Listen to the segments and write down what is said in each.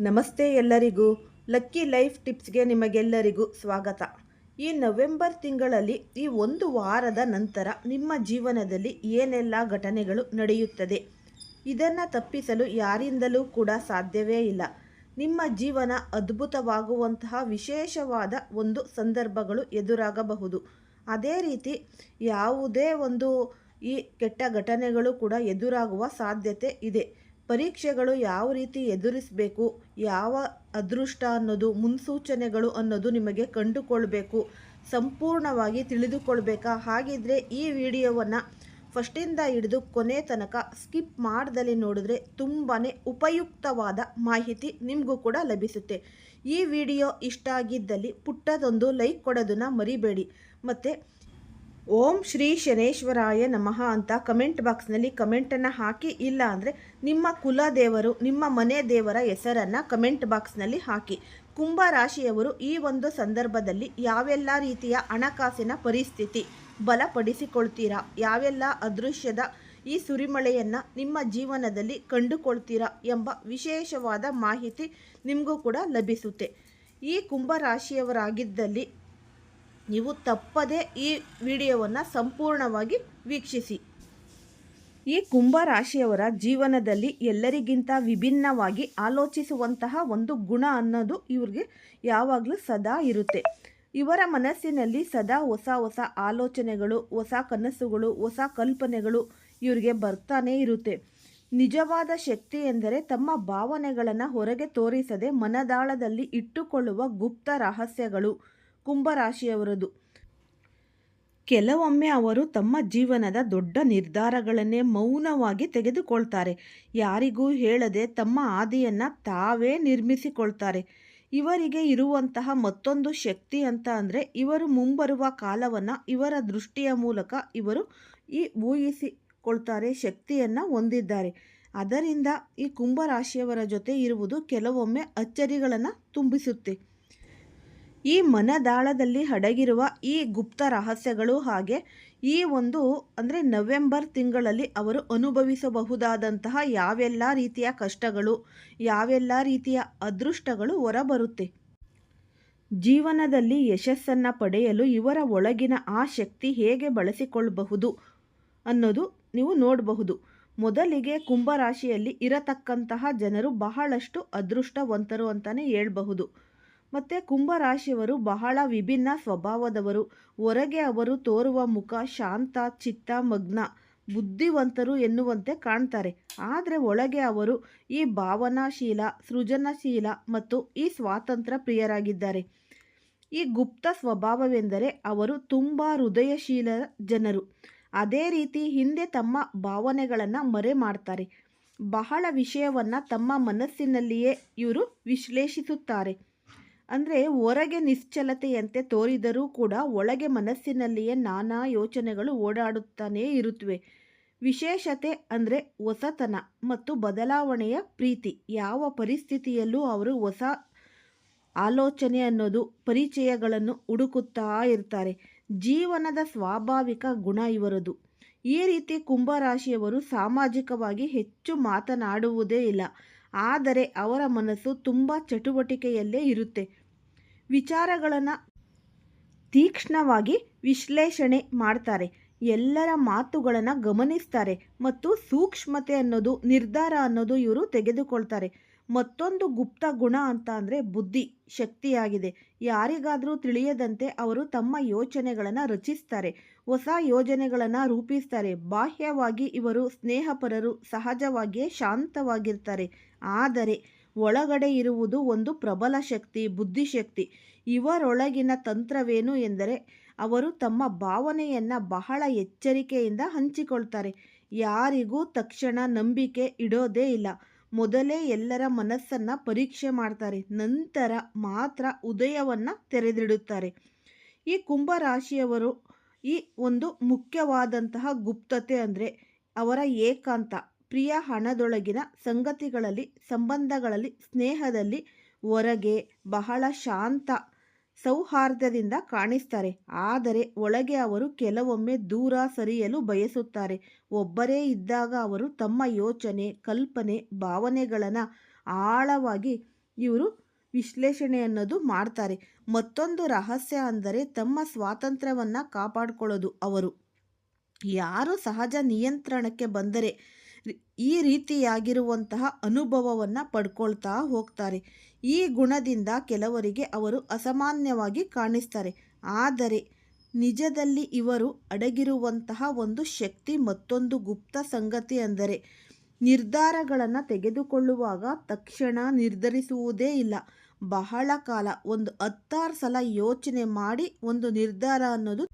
ನಮಸ್ತೆ ಎಲ್ಲರಿಗೂ. Lucky life ಟಿಪ್ಸ್ಗೆ ನಿಮಗೆಲ್ಲರಿಗೂ ಸ್ವಾಗತ. ಈ ನವೆಂಬರ್ ತಿಂಗಳಲ್ಲಿ ಈ ಒಂದು ವಾರದ ನಂತರ ನಿಮ್ಮ ಜೀವನದಲ್ಲಿ ಏನೆಲ್ಲ ಘಟನೆಗಳು ನಡೆಯುತ್ತದೆ? ಇದನ್ನು ತಪ್ಪಿಸಲು ಯಾರಿಂದಲೂ ಕೂಡ ಸಾಧ್ಯವೇ ಇಲ್ಲ. ನಿಮ್ಮ ಜೀವನ ಅದ್ಭುತವಾಗುವಂತಹ ವಿಶೇಷವಾದ ಒಂದು ಸಂದರ್ಭಗಳು ಎದುರಾಗಬಹುದು. ಅದೇ ರೀತಿ ಯಾವುದೇ ಒಂದು ಈ ಕೆಟ್ಟ ಘಟನೆಗಳು ಕೂಡ ಎದುರಾಗುವ ಸಾಧ್ಯತೆ ಇದೆ. ಪರೀಕ್ಷೆಗಳು ಯಾವ ರೀತಿ ಎದುರಿಸಬೇಕು, ಯಾವ ಅದೃಷ್ಟ ಅನ್ನೋದು, ಮುನ್ಸೂಚನೆಗಳು ಅನ್ನೋದು ನಿಮಗೆ ಕಂಡುಕೊಳ್ಬೇಕು, ಸಂಪೂರ್ಣವಾಗಿ ತಿಳಿದುಕೊಳ್ಬೇಕಾ? ಹಾಗಿದ್ರೆ ಈ ವಿಡಿಯೋವನ್ನು ಫಸ್ಟಿಂದ ಹಿಡಿದು ಕೊನೆ ತನಕ ಸ್ಕಿಪ್ ಮಾಡ್ದಲ್ಲಿ ನೋಡಿದ್ರೆ ತುಂಬಾ ಉಪಯುಕ್ತವಾದ ಮಾಹಿತಿ ನಿಮಗೂ ಕೂಡ ಲಭಿಸುತ್ತೆ. ಈ ವಿಡಿಯೋ ಇಷ್ಟ ಆಗಿದ್ದಲ್ಲಿ ಪುಟ್ಟದೊಂದು ಲೈಕ್ ಕೊಡೋದನ್ನು ಮರಿಬೇಡಿ. ಮತ್ತು ಓಂ ಶ್ರೀ ಶನೇಶ್ವರಾಯ ನಮಃ ಅಂತ ಕಮೆಂಟ್ ಬಾಕ್ಸ್ನಲ್ಲಿ ಕಮೆಂಟನ್ನು ಹಾಕಿ, ಇಲ್ಲ ಅಂದರೆ ನಿಮ್ಮ ಕುಲದೇವರು ನಿಮ್ಮ ಮನೆ ದೇವರ ಹೆಸರನ್ನು ಕಮೆಂಟ್ ಬಾಕ್ಸ್ನಲ್ಲಿ ಹಾಕಿ. ಕುಂಭ ರಾಶಿಯವರು ಈ ಒಂದು ಸಂದರ್ಭದಲ್ಲಿ ಯಾವೆಲ್ಲ ರೀತಿಯ ಹಣಕಾಸಿನ ಪರಿಸ್ಥಿತಿ ಬಲಪಡಿಸಿಕೊಳ್ತೀರಾ? ಯಾವೆಲ್ಲ ಅದೃಶ್ಯದ ಈ ಸುರಿಮಳೆಯನ್ನು ನಿಮ್ಮ ಜೀವನದಲ್ಲಿ ಕಂಡುಕೊಳ್ತೀರಾ ಎಂಬ ವಿಶೇಷವಾದ ಮಾಹಿತಿ ನಿಮಗೂ ಕೂಡ ಲಭಿಸುತ್ತೆ. ಈ ಕುಂಭ ರಾಶಿಯವರಾಗಿದ್ದಲ್ಲಿ ನೀವು ತಪ್ಪದೇ ಈ ವಿಡಿಯೋವನ್ನು ಸಂಪೂರ್ಣವಾಗಿ ವೀಕ್ಷಿಸಿ. ಈ ಕುಂಭ ರಾಶಿಯವರ ಜೀವನದಲ್ಲಿ ಎಲ್ಲರಿಗಿಂತ ವಿಭಿನ್ನವಾಗಿ ಆಲೋಚಿಸುವಂತಹ ಒಂದು ಗುಣ ಅನ್ನೋದು ಇವ್ರಿಗೆ ಯಾವಾಗಲೂ ಸದಾ ಇರುತ್ತೆ. ಇವರ ಮನಸ್ಸಿನಲ್ಲಿ ಸದಾ ಹೊಸ ಹೊಸ ಆಲೋಚನೆಗಳು, ಹೊಸ ಕನಸುಗಳು, ಹೊಸ ಕಲ್ಪನೆಗಳು ಇವರಿಗೆ ಬರ್ತಾನೇ ಇರುತ್ತೆ. ನಿಜವಾದ ಶಕ್ತಿ ಎಂದರೆ ತಮ್ಮ ಭಾವನೆಗಳನ್ನು ಹೊರಗೆ ತೋರಿಸದೆ ಮನದಾಳದಲ್ಲಿ ಇಟ್ಟುಕೊಳ್ಳುವ ಗುಪ್ತ ರಹಸ್ಯಗಳು ಕುಂಭರಾಶಿಯವರದು. ಕೆಲವೊಮ್ಮೆ ಅವರು ತಮ್ಮ ಜೀವನದ ದೊಡ್ಡ ನಿರ್ಧಾರಗಳನ್ನೇ ಮೌನವಾಗಿ ತೆಗೆದುಕೊಳ್ತಾರೆ. ಯಾರಿಗೂ ಹೇಳದೆ ತಮ್ಮ ಆದಿಯನ್ನು ತಾವೇ ನಿರ್ಮಿಸಿಕೊಳ್ತಾರೆ. ಇವರಿಗೆ ಇರುವಂತಹ ಮತ್ತೊಂದು ಶಕ್ತಿ ಅಂತ ಅಂದರೆ ಇವರು ಮುಂಬರುವ ಕಾಲವನ್ನು ಇವರ ದೃಷ್ಟಿಯ ಮೂಲಕ ಇವರು ಈ ಊಹಿಸಿಕೊಳ್ತಾರೆ, ಶಕ್ತಿಯನ್ನು ಹೊಂದಿದ್ದಾರೆ. ಅದರಿಂದ ಈ ಕುಂಭರಾಶಿಯವರ ಜೊತೆ ಇರುವುದು ಕೆಲವೊಮ್ಮೆ ಅಚ್ಚರಿಗಳನ್ನು ತುಂಬಿಸುತ್ತೆ. ಈ ಮನದಾಳದಲ್ಲಿ ಅಡಗಿರುವ ಈ ಗುಪ್ತ ರಹಸ್ಯಗಳು ಹಾಗೆ ಈ ಒಂದು, ಅಂದರೆ ನವೆಂಬರ್ ತಿಂಗಳಲ್ಲಿ ಅವರು ಅನುಭವಿಸಬಹುದಾದಂತಹ ಯಾವೆಲ್ಲ ರೀತಿಯ ಕಷ್ಟಗಳು, ಯಾವೆಲ್ಲ ರೀತಿಯ ಅದೃಷ್ಟಗಳು ಹೊರಬರುತ್ತೆ. ಜೀವನದಲ್ಲಿ ಯಶಸ್ಸನ್ನು ಪಡೆಯಲು ಇವರ ಒಳಗಿನ ಆ ಶಕ್ತಿ ಹೇಗೆ ಬಳಸಿಕೊಳ್ಳಬಹುದು ಅನ್ನೋದು ನೀವು ನೋಡಬಹುದು. ಮೊದಲಿಗೆ ಕುಂಭರಾಶಿಯಲ್ಲಿ ಇರತಕ್ಕಂತಹ ಜನರು ಬಹಳಷ್ಟು ಅದೃಷ್ಟವಂತರು ಅಂತಲೇ ಹೇಳ್ಬಹುದು. ಮತ್ತು ಕುಂಭರಾಶಿಯವರು ಬಹಳ ವಿಭಿನ್ನ ಸ್ವಭಾವದವರು. ಹೊರಗೆ ಅವರು ತೋರುವ ಮುಖ ಶಾಂತ, ಚಿತ್ತ, ಮಗ್ನ, ಬುದ್ಧಿವಂತರು ಎನ್ನುವಂತೆ ಕಾಣ್ತಾರೆ. ಆದರೆ ಒಳಗೆ ಅವರು ಈ ಭಾವನಾಶೀಲ, ಸೃಜನಶೀಲ ಮತ್ತು ಈ ಸ್ವಾತಂತ್ರ್ಯ ಪ್ರಿಯರಾಗಿದ್ದಾರೆ. ಈ ಗುಪ್ತ ಸ್ವಭಾವವೆಂದರೆ ಅವರು ತುಂಬ ಹೃದಯಶೀಲ ಜನರು. ಅದೇ ರೀತಿ ಹಿಂದೆ ತಮ್ಮ ಭಾವನೆಗಳನ್ನು ಮರೆ ಮಾಡ್ತಾರೆ. ಬಹಳ ವಿಷಯವನ್ನು ತಮ್ಮ ಮನಸ್ಸಿನಲ್ಲಿಯೇ ಇವರು ವಿಶ್ಲೇಷಿಸುತ್ತಾರೆ. ಅಂದರೆ ಹೊರಗೆ ನಿಶ್ಚಲತೆಯಂತೆ ತೋರಿದರೂ ಕೂಡ ಒಳಗೆ ಮನಸ್ಸಿನಲ್ಲಿಯೇ ನಾನಾ ಯೋಚನೆಗಳು ಓಡಾಡುತ್ತಾನೇ ಇರುತ್ತವೆ ವಿಶೇಷತೆ ಅಂದರೆ ಹೊಸತನ ಮತ್ತು ಬದಲಾವಣೆಯ ಪ್ರೀತಿ. ಯಾವ ಪರಿಸ್ಥಿತಿಯಲ್ಲೂ ಅವರು ಹೊಸ ಆಲೋಚನೆ ಅನ್ನೋದು ಪರಿಚಯಗಳನ್ನು ಹುಡುಕುತ್ತಾ ಇರ್ತಾರೆ. ಜೀವನದ ಸ್ವಾಭಾವಿಕ ಗುಣ ಇವರದು. ಈ ರೀತಿ ಕುಂಭರಾಶಿಯವರು ಸಾಮಾಜಿಕವಾಗಿ ಹೆಚ್ಚು ಮಾತನಾಡುವುದೇ ಇಲ್ಲ. ಆದರೆ ಅವರ ಮನಸ್ಸು ತುಂಬ ಚಟುವಟಿಕೆಯಲ್ಲೇ ಇರುತ್ತೆ. ವಿಚಾರಗಳನ್ನು ತೀಕ್ಷ್ಣವಾಗಿ ವಿಶ್ಲೇಷಣೆ ಮಾಡ್ತಾರೆ. ಎಲ್ಲರ ಮಾತುಗಳನ್ನು ಗಮನಿಸ್ತಾರೆ ಮತ್ತು ಸೂಕ್ಷ್ಮತೆ ಅನ್ನೋದು, ನಿರ್ಧಾರ ಅನ್ನೋದು ಇವರು ತೆಗೆದುಕೊಳ್ತಾರೆ. ಮತ್ತೊಂದು ಗುಪ್ತ ಗುಣ ಅಂತ ಅಂದರೆ ಬುದ್ಧಿ, ಶಕ್ತಿಯಾಗಿದೆ. ಯಾರಿಗಾದರೂ ತಿಳಿಯದಂತೆ ಅವರು ತಮ್ಮ ಯೋಚನೆಗಳನ್ನು ರಚಿಸ್ತಾರೆ, ಹೊಸ ಯೋಜನೆಗಳನ್ನು ರೂಪಿಸ್ತಾರೆ. ಬಾಹ್ಯವಾಗಿ ಇವರು ಸ್ನೇಹಪರರು, ಸಹಜವಾಗಿಯೇ ಶಾಂತವಾಗಿರ್ತಾರೆ. ಆದರೆ ಒಳಗಡೆ ಇರುವುದು ಒಂದು ಪ್ರಬಲ ಶಕ್ತಿ, ಬುದ್ಧಿಶಕ್ತಿ. ಇವರೊಳಗಿನ ತಂತ್ರವೇನು ಎಂದರೆ, ಅವರು ತಮ್ಮ ಭಾವನೆಯನ್ನು ಬಹಳ ಎಚ್ಚರಿಕೆಯಿಂದ ಹಂಚಿಕೊಳ್ತಾರೆ. ಯಾರಿಗೂ ತಕ್ಷಣ ನಂಬಿಕೆ ಇಡೋದೇ ಇಲ್ಲ. ಮೊದಲೇ ಎಲ್ಲರ ಮನಸ್ಸನ್ನು ಪರೀಕ್ಷೆ ಮಾಡ್ತಾರೆ. ನಂತರ ಮಾತ್ರ ಉದಯವನ್ನು ತೆರೆದಿಡುತ್ತಾರೆ. ಈ ಕುಂಭರಾಶಿಯವರು ಈ ಒಂದು ಮುಖ್ಯವಾದಂತಹ ಗುಪ್ತತೆ ಅಂದರೆ ಅವರ ಏಕಾಂತ. ಪ್ರಿಯ ಹಣದೊಳಗಿನ ಸಂಗತಿಗಳಲ್ಲಿ, ಸಂಬಂಧಗಳಲ್ಲಿ, ಸ್ನೇಹದಲ್ಲಿ ಹೊರಗೆ ಬಹಳ ಶಾಂತ ಸೌಹಾರ್ದದಿಂದ ಕಾಣಿಸ್ತಾರೆ. ಆದರೆ ಒಳಗೆ ಅವರು ಕೆಲವೊಮ್ಮೆ ದೂರ ಸರಿಯಲು ಬಯಸುತ್ತಾರೆ. ಒಬ್ಬರೇ ಇದ್ದಾಗ ಅವರು ತಮ್ಮ ಯೋಚನೆ, ಕಲ್ಪನೆ, ಭಾವನೆಗಳನ್ನು ಆಳವಾಗಿ ಇವರು ವಿಶ್ಲೇಷಣೆ ಅನ್ನೋದು ಮಾಡ್ತಾರೆ. ಮತ್ತೊಂದು ರಹಸ್ಯ ಅಂದರೆ ತಮ್ಮ ಸ್ವಾತಂತ್ರ್ಯವನ್ನು ಕಾಪಾಡಿಕೊಳ್ಳೋದು ಅವರು. ಯಾರು ಸಹಜ ನಿಯಂತ್ರಣಕ್ಕೆ ಬಂದರೆ ಈ ರೀತಿಯಾಗಿರುವಂತಹ ಅನುಭವವನ್ನು ಪಡ್ಕೊಳ್ತಾ ಹೋಗ್ತಾರೆ. ಈ ಗುಣದಿಂದ ಕೆಲವರಿಗೆ ಅವರು ಅಸಾಮಾನ್ಯವಾಗಿ ಕಾಣಿಸ್ತಾರೆ. ಆದರೆ ನಿಜದಲ್ಲಿ ಇವರು ಅಡಗಿರುವಂತಹ ಒಂದು ಶಕ್ತಿ ಮತ್ತೊಂದು ಗುಪ್ತ ಸಂಗತಿ ಅಂದರೆ ನಿರ್ಧಾರಗಳನ್ನು ತೆಗೆದುಕೊಳ್ಳುವಾಗ ತಕ್ಷಣ ನಿರ್ಧರಿಸುವುದೇ ಇಲ್ಲ. ಬಹಳ ಕಾಲ ಒಂದು ಹತ್ತಾರು ಸಲ ಯೋಚನೆ ಮಾಡಿ ಒಂದು ನಿರ್ಧಾರ ಅನ್ನೋದು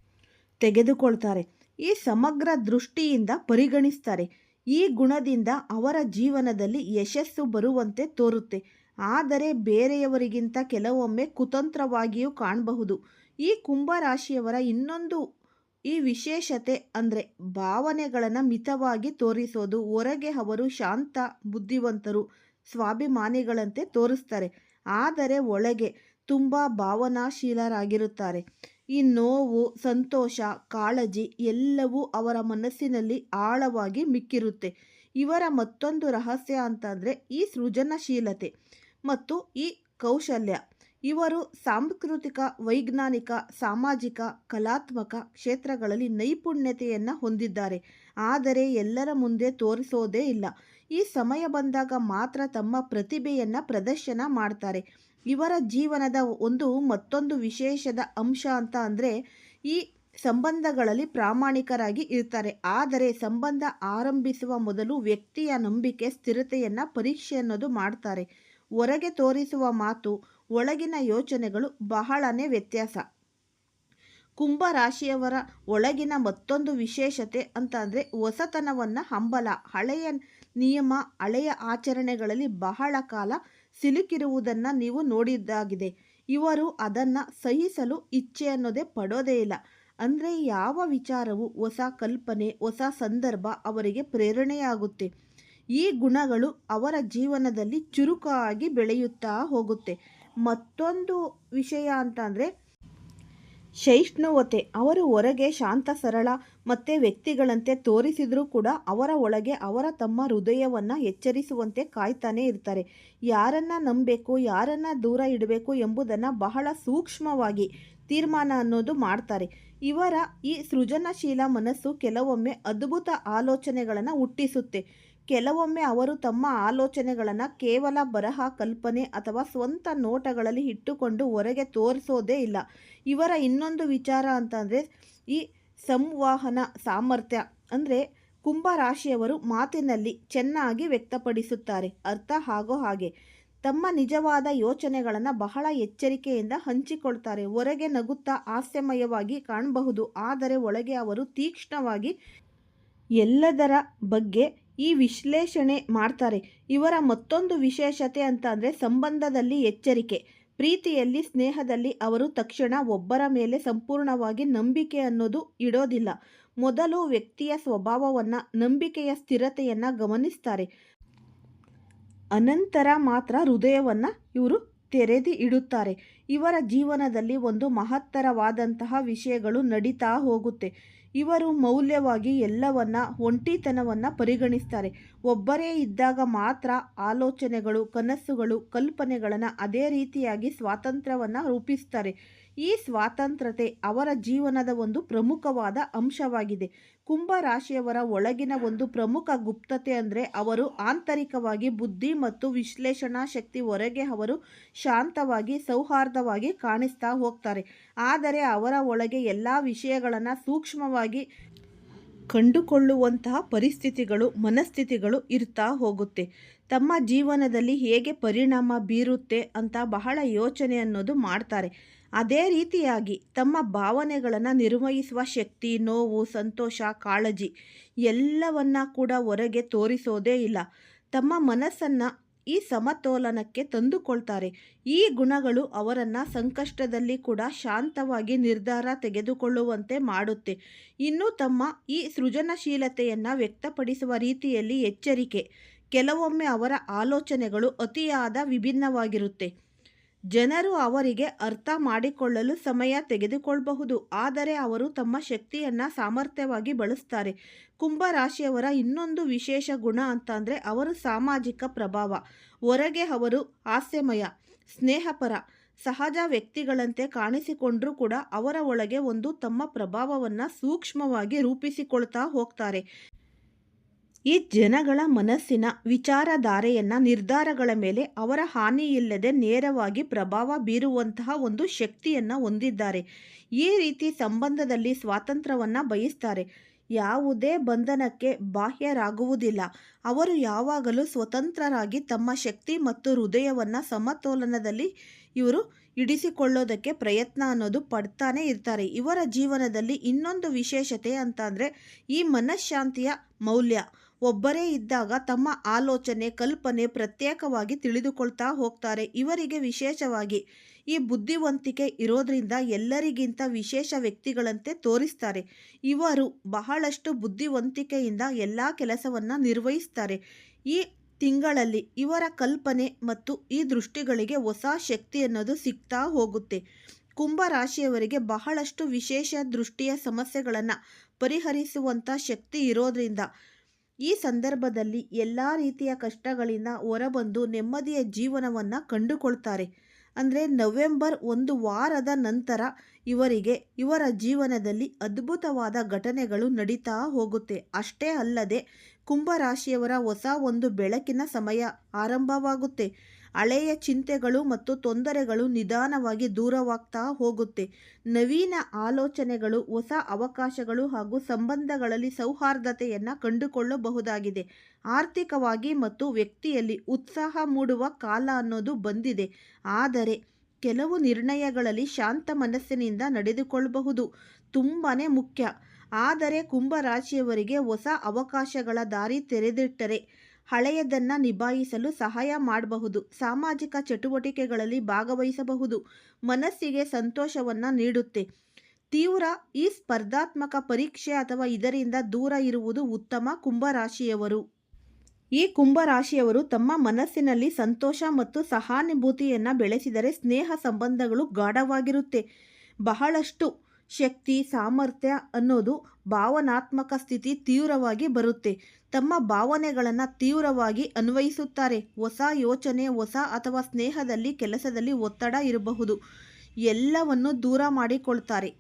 ತೆಗೆದುಕೊಳ್ತಾರೆ. ಈ ಸಮಗ್ರ ದೃಷ್ಟಿಯಿಂದ ಪರಿಗಣಿಸ್ತಾರೆ. ಈ ಗುಣದಿಂದ ಅವರ ಜೀವನದಲ್ಲಿ ಯಶಸ್ಸು ಬರುವಂತೆ ತೋರುತ್ತೆ. ಆದರೆ ಬೇರೆಯವರಿಗಿಂತ ಕೆಲವೊಮ್ಮೆ ಕುತಂತ್ರವಾಗಿಯೂ ಕಾಣಬಹುದು. ಈ ಕುಂಭರಾಶಿಯವರ ಇನ್ನೊಂದು ಈ ವಿಶೇಷತೆ ಅಂದರೆ ಭಾವನೆಗಳನ್ನು ಮಿತವಾಗಿ ತೋರಿಸೋದು. ಹೊರಗೆ ಅವರು ಶಾಂತ, ಬುದ್ಧಿವಂತರು, ಸ್ವಾಭಿಮಾನಿಗಳಂತೆ ತೋರಿಸ್ತಾರೆ. ಆದರೆ ಒಳಗೆ ತುಂಬ ಭಾವನಾಶೀಲರಾಗಿರುತ್ತಾರೆ. ಈ ನೋವು, ಸಂತೋಷ, ಕಾಳಜಿ ಎಲ್ಲವೂ ಅವರ ಮನಸ್ಸಿನಲ್ಲಿ ಆಳವಾಗಿ ಮಿಕ್ಕಿರುತ್ತೆ. ಇವರ ಮತ್ತೊಂದು ರಹಸ್ಯ ಅಂತಂದರೆ ಈ ಸೃಜನಶೀಲತೆ ಮತ್ತು ಈ ಕೌಶಲ್ಯ. ಇವರು ಸಾಂಸ್ಕೃತಿಕ, ವೈಜ್ಞಾನಿಕ, ಸಾಮಾಜಿಕ, ಕಲಾತ್ಮಕ ಕ್ಷೇತ್ರಗಳಲ್ಲಿ ನೈಪುಣ್ಯತೆಯನ್ನು ಹೊಂದಿದ್ದಾರೆ. ಆದರೆ ಎಲ್ಲರ ಮುಂದೆ ತೋರಿಸೋದೇ ಇಲ್ಲ. ಈ ಸಮಯ ಬಂದಾಗ ಮಾತ್ರ ತಮ್ಮ ಪ್ರತಿಭೆಯನ್ನು ಪ್ರದರ್ಶನ ಮಾಡ್ತಾರೆ. ಇವರ ಜೀವನದ ಒಂದು ಮತ್ತೊಂದು ವಿಶೇಷದ ಅಂಶ ಅಂತ ಅಂದರೆ ಈ ಸಂಬಂಧಗಳಲ್ಲಿ ಪ್ರಾಮಾಣಿಕರಾಗಿ ಇರ್ತಾರೆ. ಆದರೆ ಸಂಬಂಧ ಆರಂಭಿಸುವ ಮೊದಲು ವ್ಯಕ್ತಿಯ ನಂಬಿಕೆ, ಸ್ಥಿರತೆಯನ್ನು ಪರೀಕ್ಷೆ ಅನ್ನೋದು ಮಾಡ್ತಾರೆ. ಹೊರಗೆ ತೋರಿಸುವ ಮಾತು, ಒಳಗಿನ ಯೋಚನೆಗಳು ಬಹಳನೇ ವ್ಯತ್ಯಾಸ. ಕುಂಭ ರಾಶಿಯವರ ಒಳಗಿನ ಮತ್ತೊಂದು ವಿಶೇಷತೆ ಅಂತ ಅಂದರೆ ಹೊಸತನವನ್ನು ಹಂಬಲ, ಹಳೆಯ ನಿಯಮ, ಹಳೆಯ ಆಚರಣೆಗಳಲ್ಲಿ ಬಹಳ ಕಾಲ ಸಿಲುಕಿರುವುದನ್ನು ನೀವು ನೋಡಿದ್ದಾಗಿದೆ. ಇವರು ಅದನ್ನು ಸಹಿಸಲು ಇಚ್ಛೆ ಅನ್ನೋದೇ ಪಡೋದೇ ಇಲ್ಲ. ಅಂದರೆ ಯಾವ ವಿಚಾರವು ಹೊಸ ಕಲ್ಪನೆ, ಹೊಸ ಸಂದರ್ಭ ಅವರಿಗೆ ಪ್ರೇರಣೆಯಾಗುತ್ತೆ. ಈ ಗುಣಗಳು ಅವರ ಜೀವನದಲ್ಲಿ ಚುರುಕಾಗಿ ಬೆಳೆಯುತ್ತಾ ಹೋಗುತ್ತೆ. ಮತ್ತೊಂದು ವಿಷಯ ಅಂತ ಅಂದರೆ ಸಹಿಷ್ಣುವತೆ ಅವರು ಹೊರಗೆ ಶಾಂತ, ಸರಳ ಮತ್ತು ವ್ಯಕ್ತಿಗಳಂತೆ ತೋರಿಸಿದರೂ ಕೂಡ ಅವರ ಒಳಗೆ ಅವರ ತಮ್ಮ ಹೃದಯವನ್ನು ಎಚ್ಚರಿಸುವಂತೆ ಕಾಯ್ತಾನೆ ಇರ್ತಾರೆ. ಯಾರನ್ನ ನಂಬಬೇಕು, ಯಾರನ್ನ ದೂರ ಇಡಬೇಕು ಎಂಬುದನ್ನು ಬಹಳ ಸೂಕ್ಷ್ಮವಾಗಿ ತೀರ್ಮಾನ ಅನ್ನೋದು ಮಾಡ್ತಾರೆ. ಇವರ ಈ ಸೃಜನಶೀಲ ಮನಸ್ಸು ಕೆಲವೊಮ್ಮೆ ಅದ್ಭುತ ಆಲೋಚನೆಗಳನ್ನು ಹುಟ್ಟಿಸುತ್ತೆ. ಕೆಲವೊಮ್ಮೆ ಅವರು ತಮ್ಮ ಆಲೋಚನೆಗಳನ್ನು ಕೇವಲ ಬರಹ, ಕಲ್ಪನೆ ಅಥವಾ ಸ್ವಂತ ನೋಟಗಳಲ್ಲಿ ಇಟ್ಟುಕೊಂಡು ಹೊರಗೆ ತೋರಿಸೋದೇ ಇಲ್ಲ. ಇವರ ಇನ್ನೊಂದು ವಿಚಾರ ಅಂತಂದರೆ, ಈ ಸಂವಹನ ಸಾಮರ್ಥ್ಯ ಅಂದರೆ ಕುಂಭರಾಶಿಯವರು ಮಾತಿನಲ್ಲಿ ಚೆನ್ನಾಗಿ ವ್ಯಕ್ತಪಡಿಸುತ್ತಾರೆ. ಅರ್ಥ ಆಗೋ ಹಾಗೆ. ತಮ್ಮ ನಿಜವಾದ ಯೋಚನೆಗಳನ್ನು ಬಹಳ ಎಚ್ಚರಿಕೆಯಿಂದ ಹಂಚಿಕೊಳ್ತಾರೆ. ಹೊರಗೆ ನಗುತ್ತಾ ಹಾಸ್ಯಮಯವಾಗಿ ಕಾಣಬಹುದು. ಆದರೆ ಒಳಗೆ ಅವರು ತೀಕ್ಷ್ಣವಾಗಿ ಎಲ್ಲದರ ಬಗ್ಗೆ ಈ ವಿಶ್ಲೇಷಣೆ ಮಾಡ್ತಾರೆ. ಇವರ ಮತ್ತೊಂದು ವಿಶೇಷತೆ ಅಂತ ಅಂದರೆ ಸಂಬಂಧದಲ್ಲಿ ಎಚ್ಚರಿಕೆ. ಪ್ರೀತಿಯಲ್ಲಿ, ಸ್ನೇಹದಲ್ಲಿ ಅವರು ತಕ್ಷಣ ಒಬ್ಬರ ಮೇಲೆ ಸಂಪೂರ್ಣವಾಗಿ ನಂಬಿಕೆ ಅನ್ನೋದು ಇಡೋದಿಲ್ಲ. ಮೊದಲು ವ್ಯಕ್ತಿಯ ಸ್ವಭಾವವನ್ನು, ನಂಬಿಕೆಯ ಸ್ಥಿರತೆಯನ್ನು ಗಮನಿಸ್ತಾರೆ. ಅನಂತರ ಮಾತ್ರ ಹೃದಯವನ್ನು ಇವರು ತೆರೆದಿ ಇಡುತ್ತಾರೆ. ಇವರ ಜೀವನದಲ್ಲಿ ಒಂದು ಮಹತ್ತರವಾದಂತಹ ವಿಷಯಗಳು ನಡೀತಾ ಹೋಗುತ್ತೆ. ಇವರು ಮೌಲ್ಯವಾಗಿ ಎಲ್ಲವನ್ನ, ಒಂಟಿತನವನ್ನು ಪರಿಗಣಿಸ್ತಾರೆ. ಒಬ್ಬರೇ ಇದ್ದಾಗ ಮಾತ್ರ ಆಲೋಚನೆಗಳು, ಕನಸುಗಳು, ಕಲ್ಪನೆಗಳನ್ನು ಅದೇ ರೀತಿಯಾಗಿ ಸ್ವಾತಂತ್ರ್ಯವನ್ನು ರೂಪಿಸ್ತಾರೆ. ಈ ಸ್ವಾತಂತ್ರ್ಯತೆ ಅವರ ಜೀವನದ ಒಂದು ಪ್ರಮುಖವಾದ ಅಂಶವಾಗಿದೆ. ಕುಂಭ ರಾಶಿಯವರ ಒಳಗಿನ ಒಂದು ಪ್ರಮುಖ ಗುಪ್ತತೆ ಅಂದರೆ ಅವರು ಆಂತರಿಕವಾಗಿ ಬುದ್ಧಿ ಮತ್ತು ವಿಶ್ಲೇಷಣಾ ಶಕ್ತಿ ಹೊರಗೆ ಅವರು ಶಾಂತವಾಗಿ, ಸೌಹಾರ್ದವಾಗಿ ಕಾಣಿಸ್ತಾ ಹೋಗ್ತಾರೆ. ಆದರೆ ಅವರ ಒಳಗೆ ಎಲ್ಲ ವಿಷಯಗಳನ್ನು ಸೂಕ್ಷ್ಮವಾಗಿ ಕಂಡುಕೊಳ್ಳುವಂತಹ ಪರಿಸ್ಥಿತಿಗಳು, ಮನಸ್ಥಿತಿಗಳು ಇರ್ತಾ ಹೋಗುತ್ತೆ. ತಮ್ಮ ಜೀವನದಲ್ಲಿ ಹೇಗೆ ಪರಿಣಾಮ ಬೀರುತ್ತೆ ಅಂತ ಬಹಳ ಯೋಚನೆ ಅನ್ನೋದು ಮಾಡ್ತಾರೆ. ಅದೇ ರೀತಿಯಾಗಿ ತಮ್ಮ ಭಾವನೆಗಳನ್ನು ನಿರ್ವಹಿಸುವ ಶಕ್ತಿ, ನೋವು, ಸಂತೋಷ, ಕಾಳಜಿ ಎಲ್ಲವನ್ನ ಕೂಡ ಹೊರಗೆ ತೋರಿಸೋದೇ ಇಲ್ಲ. ತಮ್ಮ ಮನಸ್ಸನ್ನು ಈ ಸಮತೋಲನಕ್ಕೆ ತಂದುಕೊಳ್ತಾರೆ. ಈ ಗುಣಗಳು ಅವರನ್ನು ಸಂಕಷ್ಟದಲ್ಲಿ ಕೂಡ ಶಾಂತವಾಗಿ ನಿರ್ಧಾರ ತೆಗೆದುಕೊಳ್ಳುವಂತೆ ಮಾಡುತ್ತೆ. ಇನ್ನು ತಮ್ಮ ಈ ಸೃಜನಶೀಲತೆಯನ್ನು ವ್ಯಕ್ತಪಡಿಸುವ ರೀತಿಯಲ್ಲಿ ಎಚ್ಚರಿಕೆ, ಕೆಲವೊಮ್ಮೆ ಅವರ ಆಲೋಚನೆಗಳು ಅತಿಯಾದ ವಿಭಿನ್ನವಾಗಿರುತ್ತೆ. ಜನರು ಅವರಿಗೆ ಅರ್ಥ ಮಾಡಿಕೊಳ್ಳಲು ಸಮಯ ತೆಗೆದುಕೊಳ್ಳಬಹುದು ಆದರೆ ಅವರು ತಮ್ಮ ಶಕ್ತಿಯನ್ನು ಸಾಮರ್ಥ್ಯವಾಗಿ ಬಳಸ್ತಾರೆ. ಕುಂಭರಾಶಿಯವರ ಇನ್ನೊಂದು ವಿಶೇಷ ಗುಣ ಅಂತಂದರೆ ಅವರು ಸಾಮಾಜಿಕ ಪ್ರಭಾವ, ಹೊರಗೆ ಅವರು ಹಾಸ್ಯಮಯ, ಸ್ನೇಹಪರ, ಸಹಜ ವ್ಯಕ್ತಿಗಳಂತೆ ಕಾಣಿಸಿಕೊಂಡರೂ ಕೂಡ ಅವರ ಒಳಗೆ ಒಂದು ತಮ್ಮ ಪ್ರಭಾವವನ್ನು ಸೂಕ್ಷ್ಮವಾಗಿ ರೂಪಿಸಿಕೊಳ್ತಾ ಹೋಗ್ತಾರೆ. ಈ ಜನಗಳ ಮನಸ್ಸಿನ ವಿಚಾರಧಾರೆಯನ್ನು ನಿರ್ಧಾರಗಳ ಮೇಲೆ ಅವರ ಹಾನಿಯಿಲ್ಲದೆ ನೇರವಾಗಿ ಪ್ರಭಾವ ಬೀರುವಂತಹ ಒಂದು ಶಕ್ತಿಯನ್ನು ಹೊಂದಿದ್ದಾರೆ. ಈ ರೀತಿ ಸಂಬಂಧದಲ್ಲಿ ಸ್ವಾತಂತ್ರ್ಯವನ್ನು ಬಯಸ್ತಾರೆ. ಯಾವುದೇ ಬಂಧನಕ್ಕೆ ಬಾಹ್ಯರಾಗುವುದಿಲ್ಲ. ಅವರು ಯಾವಾಗಲೂ ಸ್ವತಂತ್ರರಾಗಿ ತಮ್ಮ ಶಕ್ತಿ ಮತ್ತು ಹೃದಯವನ್ನು ಸಮತೋಲನದಲ್ಲಿ ಇವರು ಇಡಿಸಿಕೊಳ್ಳೋದಕ್ಕೆ ಪ್ರಯತ್ನ ಅನ್ನೋದು ಪಡ್ತಾನೆ ಇರ್ತಾರೆ. ಇವರ ಜೀವನದಲ್ಲಿ ಇನ್ನೊಂದು ವಿಶೇಷತೆ ಅಂತ ಅಂದರೆ ಈ ಮನಃಶಾಂತಿಯ ಮೌಲ್ಯ. ಒಬ್ಬರೇ ಇದ್ದಾಗ ತಮ್ಮ ಆಲೋಚನೆ, ಕಲ್ಪನೆ ಪ್ರತ್ಯೇಕವಾಗಿ ತಿಳಿದುಕೊಳ್ತಾ ಹೋಗ್ತಾರೆ. ಇವರಿಗೆ ವಿಶೇಷವಾಗಿ ಈ ಬುದ್ಧಿವಂತಿಕೆ ಇರೋದ್ರಿಂದ ಎಲ್ಲರಿಗಿಂತ ವಿಶೇಷ ವ್ಯಕ್ತಿಗಳಂತೆ ತೋರಿಸ್ತಾರೆ. ಇವರು ಬಹಳಷ್ಟು ಬುದ್ಧಿವಂತಿಕೆಯಿಂದ ಎಲ್ಲ ಕೆಲಸವನ್ನು ನಿರ್ವಹಿಸ್ತಾರೆ. ಈ ತಿಂಗಳಲ್ಲಿ ಇವರ ಕಲ್ಪನೆ ಮತ್ತು ಈ ದೃಷ್ಟಿಗಳಿಗೆ ಹೊಸ ಶಕ್ತಿ ಅನ್ನೋದು ಸಿಗ್ತಾ ಹೋಗುತ್ತೆ. ಕುಂಭ ರಾಶಿಯವರಿಗೆ ಬಹಳಷ್ಟು ವಿಶೇಷ ದೃಷ್ಟಿಯ ಸಮಸ್ಯೆಗಳನ್ನು ಪರಿಹರಿಸುವಂಥ ಶಕ್ತಿ ಇರೋದ್ರಿಂದ ಈ ಸಂದರ್ಭದಲ್ಲಿ ಎಲ್ಲ ರೀತಿಯ ಕಷ್ಟಗಳಿಂದ ಹೊರಬಂದು ನೆಮ್ಮದಿಯ ಜೀವನವನ್ನು ಕಂಡುಕೊಳ್ತಾರೆ. ಅಂದರೆ ನವೆಂಬರ್ ಒಂದು ವಾರದ ನಂತರ ಇವರಿಗೆ, ಇವರ ಜೀವನದಲ್ಲಿ ಅದ್ಭುತವಾದ ಘಟನೆಗಳು ನಡೀತಾ ಹೋಗುತ್ತೆ. ಅಷ್ಟೇ ಅಲ್ಲದೆ ಕುಂಭರಾಶಿಯವರ ಹೊಸ ಒಂದು ಬೆಳಕಿನ ಸಮಯ ಆರಂಭವಾಗುತ್ತೆ. ಹಳೆಯ ಚಿಂತೆಗಳು ಮತ್ತು ತೊಂದರೆಗಳು ನಿಧಾನವಾಗಿ ದೂರವಾಗ್ತಾ ಹೋಗುತ್ತೆ. ನವೀನ ಆಲೋಚನೆಗಳು, ಹೊಸ ಅವಕಾಶಗಳು ಹಾಗೂ ಸಂಬಂಧಗಳಲ್ಲಿ ಸೌಹಾರ್ದತೆಯನ್ನು ಕಂಡುಕೊಳ್ಳಬಹುದಾಗಿದೆ. ಆರ್ಥಿಕವಾಗಿ ಮತ್ತು ವ್ಯಕ್ತಿಯಲ್ಲಿ ಉತ್ಸಾಹ ಮೂಡುವ ಕಾಲ ಅನ್ನೋದು ಬಂದಿದೆ. ಆದರೆ ಕೆಲವು ನಿರ್ಣಯಗಳಲ್ಲಿ ಶಾಂತ ಮನಸ್ಸಿನಿಂದ ನಡೆದುಕೊಳ್ಳಬಹುದು. ತುಂಬಾ ಮುಖ್ಯ. ಆದರೆ ಕುಂಭರಾಶಿಯವರಿಗೆ ಹೊಸ ಅವಕಾಶಗಳ ದಾರಿ ತೆರೆದಿಟ್ಟರೆ ಹಳೆಯದನ್ನು ನಿಭಾಯಿಸಲು ಸಹಾಯ ಮಾಡಬಹುದು, ಸಾಮಾಜಿಕ ಚಟುವಟಿಕೆಗಳಲ್ಲಿ ಭಾಗವಹಿಸಬಹುದು, ಮನಸ್ಸಿಗೆ ಸಂತೋಷವನ್ನು ನೀಡುತ್ತೆ. ತೀವ್ರ ಈ ಸ್ಪರ್ಧಾತ್ಮಕ ಪರೀಕ್ಷೆ ಅಥವಾ ಇದರಿಂದ ದೂರ ಇರುವುದು ಉತ್ತಮ ಕುಂಭರಾಶಿಯವರು. ಈ ಕುಂಭರಾಶಿಯವರು ತಮ್ಮ ಮನಸ್ಸಿನಲ್ಲಿ ಸಂತೋಷ ಮತ್ತು ಸಹಾನುಭೂತಿಯನ್ನು ಬೆಳೆಸಿದರೆ ಸ್ನೇಹ ಸಂಬಂಧಗಳು ಗಾಢವಾಗಿರುತ್ತೆ. ಬಹಳಷ್ಟು ಶಕ್ತಿ, ಸಾಮರ್ಥ್ಯ ಅನ್ನೋದು ಭಾವನಾತ್ಮಕ ಸ್ಥಿತಿ ತೀವ್ರವಾಗಿ ಬರುತ್ತೆ. ತಮ್ಮ ಭಾವನೆಗಳನ್ನು ತೀವ್ರವಾಗಿ ಅನ್ವಯಿಸುತ್ತಾರೆ. ಹೊಸ ಯೋಚನೆ, ಹೊಸ ಅಥವಾ ಸ್ನೇಹದಲ್ಲಿ, ಕೆಲಸದಲ್ಲಿ ಒತ್ತಡ ಇರಬಹುದು. ಎಲ್ಲವನ್ನು ದೂರ ಮಾಡಿಕೊಳ್ತಾರೆ.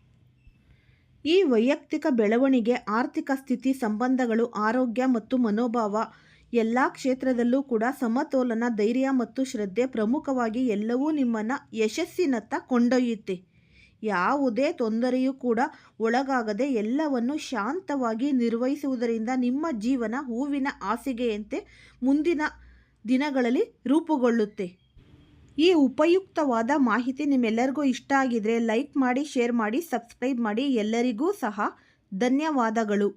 ಈ ವೈಯಕ್ತಿಕ ಬೆಳವಣಿಗೆ, ಆರ್ಥಿಕ ಸ್ಥಿತಿ, ಸಂಬಂಧಗಳು, ಆರೋಗ್ಯ ಮತ್ತು ಮನೋಭಾವ ಎಲ್ಲ ಕ್ಷೇತ್ರದಲ್ಲೂ ಕೂಡ ಸಮತೋಲನ, ಧೈರ್ಯ ಮತ್ತು ಶ್ರದ್ಧೆ ಪ್ರಮುಖವಾಗಿ ಎಲ್ಲವೂ ನಿಮ್ಮನ್ನು ಯಶಸ್ಸಿನತ್ತ ಕೊಂಡೊಯ್ಯುತ್ತೆ. ಯಾವುದೇ ತೊಂದರೆಯೂ ಕೂಡ ಒಳಗಾಗದೆ ಎಲ್ಲವನ್ನು ಶಾಂತವಾಗಿ ನಿರ್ವಹಿಸುವುದರಿಂದ ನಿಮ್ಮ ಜೀವನ ಹೂವಿನ ಹಾಸಿಗೆಯಂತೆ ಮುಂದಿನ ದಿನಗಳಲ್ಲಿ ರೂಪುಗೊಳ್ಳುತ್ತೆ. ಈ ಉಪಯುಕ್ತವಾದ ಮಾಹಿತಿ ನಿಮ್ಮೆಲ್ಲರಿಗೂ ಇಷ್ಟ ಆಗಿದ್ರೆ ಲೈಕ್ ಮಾಡಿ, ಶೇರ್ ಮಾಡಿ, ಸಬ್ಸ್ಕ್ರೈಬ್ ಮಾಡಿ. ಎಲ್ಲರಿಗೂ ಸಹ ಧನ್ಯವಾದಗಳು.